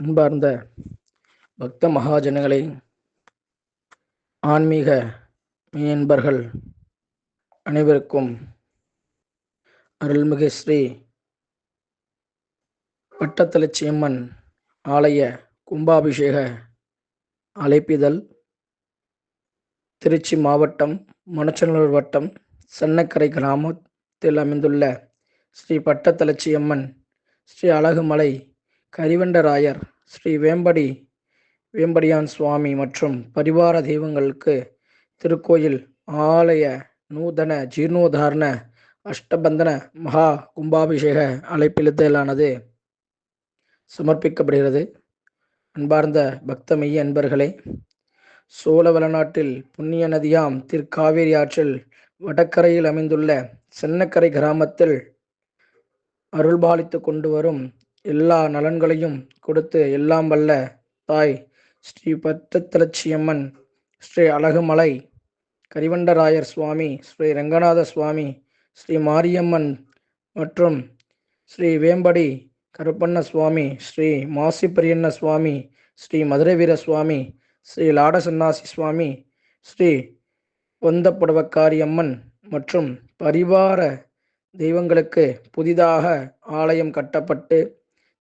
அன்பார்ந்த பக்த மகாஜனங்களே ஆன்மீக மெய்யன்பர்கள் அனைவருக்கும் அருள்மிகு ஸ்ரீ பட்டத்தலச்சியம்மன் ஆலய கும்பாபிஷேக அழைப்பிதழ் திருச்சி மாவட்டம் மணச்சநல்லூர் வட்டம் சென்னக்கரை கிராமத்தில் அமைந்துள்ள ஸ்ரீ பட்டத்தலச்சியம்மன் ஸ்ரீ அழகுமலை கரிவண்டராயர் ஸ்ரீ வேம்படி வேம்படியான் சுவாமி மற்றும் பரிவார தெய்வங்களுக்கு திருக்கோயில் ஆலய நூதன ஜீர்ணோதாரண அஷ்டபந்தன மகா கும்பாபிஷேக அழைப்பிழுத்தலானது சமர்ப்பிக்கப்படுகிறது. அன்பார்ந்த பக்தமைய அன்பர்களே சோழ வளநாட்டில் புண்ணிய நதியாம் திருக்காவேரி ஆற்றில் வடக்கரையில் அமைந்துள்ள சென்னக்கரை கிராமத்தில் அருள்பாலித்து கொண்டு வரும் எல்லா நலன்களையும் கொடுத்து எல்லாம் வல்ல தாய் ஸ்ரீ பத்தத்திலட்சியம்மன் ஸ்ரீ அழகுமலை கரிவண்டராயர் சுவாமி ஸ்ரீ ரங்கநாத சுவாமி ஸ்ரீ மாரியம்மன் மற்றும் ஸ்ரீ வேம்படி கருப்பண்ண சுவாமி ஸ்ரீ மாசிபெரியண்ண சுவாமி ஸ்ரீ மதுரை வீர சுவாமி ஸ்ரீ லாடசன்னாசி சுவாமி ஸ்ரீ பொந்தப்புடவக்காரி அம்மன் மற்றும் பரிவார தெய்வங்களுக்கு புதிதாக ஆலயம் கட்டப்பட்டு